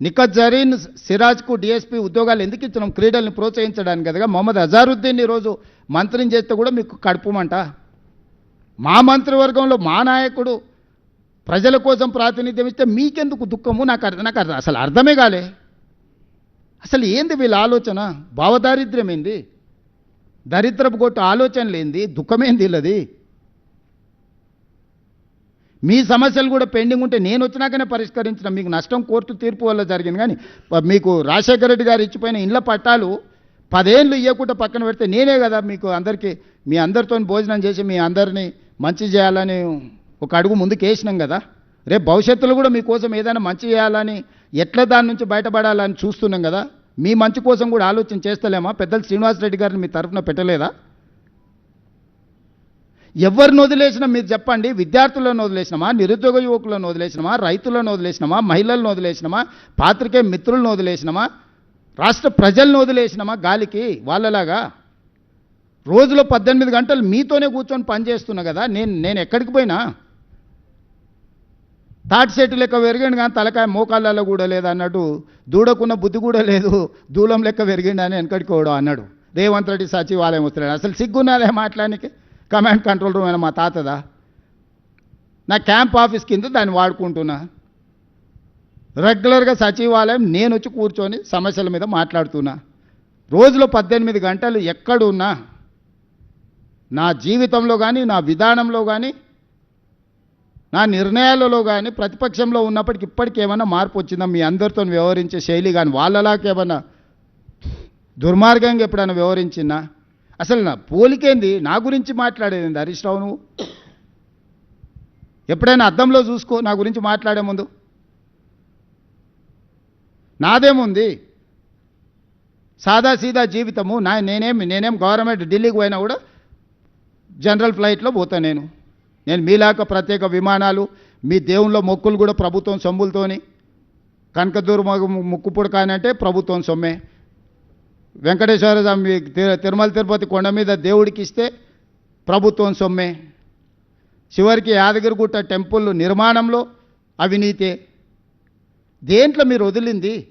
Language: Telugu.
నిఖత్ జరీన్ సిరాజ్కు డిఎస్పీ ఉద్యోగాలు ఎందుకు ఇచ్చినాం క్రీడల్ని ప్రోత్సహించడానికి కదా మొహమ్మద్ అజారుద్దీన్ ఈరోజు మంత్రిని చేస్తే కూడా మీకు కడుపుమంట. మా మంత్రివర్గంలో మా నాయకుడు ప్రజల కోసం ప్రాతినిధ్యం ఇస్తే మీకెందుకు దుఃఖము? నాకు నాకు అసలు అర్థమే కాలే. అసలు ఏంది వీళ్ళ ఆలోచన? భావదారిద్ర్యం ఏంది? దరిద్రపు కొట్టు ఆలోచనలేంది? దుఃఖమేంది వీళ్ళది? మీ సమస్యలు కూడా పెండింగ్ ఉంటే నేను వచ్చినాకనే పరిష్కరించిన. మీకు నష్టం కోర్టు తీర్పు వల్ల జరిగింది. కానీ మీకు రాజశేఖర రెడ్డి గారు ఇచ్చిపోయిన ఇండ్ల పట్టాలు పదేళ్ళు ఇవ్వకుండా పక్కన పెడితే నేనే కదా మీకు అందరికీ మీ అందరితో భోజనం చేసి మీ అందరినీ మంచి చేయాలని ఒక అడుగు ముందుకు వేసినాం కదా. రేపు భవిష్యత్తులో కూడా మీకోసం ఏదైనా మంచి చేయాలని ఎట్లా దాని నుంచి బయటపడాలని చూస్తున్నాం కదా. మీ మంచి కోసం కూడా ఆలోచన చేస్తలేమా? పెద్దలు శ్రీనివాసరెడ్డి గారిని మీ తరఫున పెట్టలేదా? ఎవరిని వదిలేసినా మీరు చెప్పండి విద్యార్థులను వదిలేసినామా నిరుద్యోగ యువకులను వదిలేసినామా రైతులను వదిలేసినామా మహిళలను వదిలేసినామా పాత్రికే మిత్రులను వదిలేసినామా రాష్ట్ర ప్రజలను వదిలేసినామా గాలికి వాళ్ళలాగా? రోజులో పద్దెనిమిది గంటలు మీతోనే కూర్చొని పనిచేస్తున్నా కదా నేను నేను ఎక్కడికి పోయినా? తాటి చెట్టు లెక్క పెరిగిండు కానీ తలకాయ మోకాళ్ళలో కూడా లేదు అన్నట్టు దూడకున్న బుద్ధి కూడా లేదు దూలం లెక్క పెరిగిండు అని వెనకడికోవడం అన్నాడు. రేవంత్ రెడ్డి సచివాలయం వస్తున్నాడు. అసలు సిగ్గున్నాలే మాట్లాడానికి? కమాండ్ కంట్రోల్ రూమ్ అయినా మా తాతదా? నా క్యాంప్ ఆఫీస్ కింద దాన్ని వాడుకుంటున్నా. రెగ్యులర్గా సచివాలయం నేను వచ్చి కూర్చొని సమస్యల మీద మాట్లాడుతున్నా. రోజులో పద్దెనిమిది గంటలు ఎక్కడున్నా నా జీవితంలో కానీ నా విధానంలో కానీ నా నిర్ణయాలలో కానీ ప్రతిపక్షంలో ఉన్నప్పటికి ఇప్పటికి ఏమైనా మార్పు వచ్చిందా? మీ అందరితో వ్యవహరించే శైలి కానీ వాళ్ళలాగా ఏమైనా దుర్మార్గంగా ఎప్పుడైనా వ్యవహరించిందా? అసలు నా పోలికేంది? నా గురించి మాట్లాడేది హరీష్ రావు నువ్వు? ఎప్పుడైనా అద్దంలో చూసుకో నా గురించి మాట్లాడే ముందు. నాదేముంది? సాదా సీదా జీవితము నా నేనేం నేనేం గవర్నమెంట్ ఢిల్లీకి పోయినా కూడా జనరల్ ఫ్లైట్లో పోతా నేను. నేను మీలాక ప్రత్యేక విమానాలు మీ దేవుళ్ళ మొక్కులు కూడా ప్రభుత్వం సొమ్ములతోని కనకదూరు ముక్కు పుడకానంటే ప్రభుత్వం సొమ్మే. వెంకటేశ్వర స్వామి తిరుమల తిరుపతి కొండ మీద దేవుడికి ఇస్తే ప్రభుత్వం సొమ్మే. చివరికి యాదగిరిగుట్ట టెంపుల్ నిర్మాణంలో అవినీతే. దేంట్లో మీరు వదిలింది?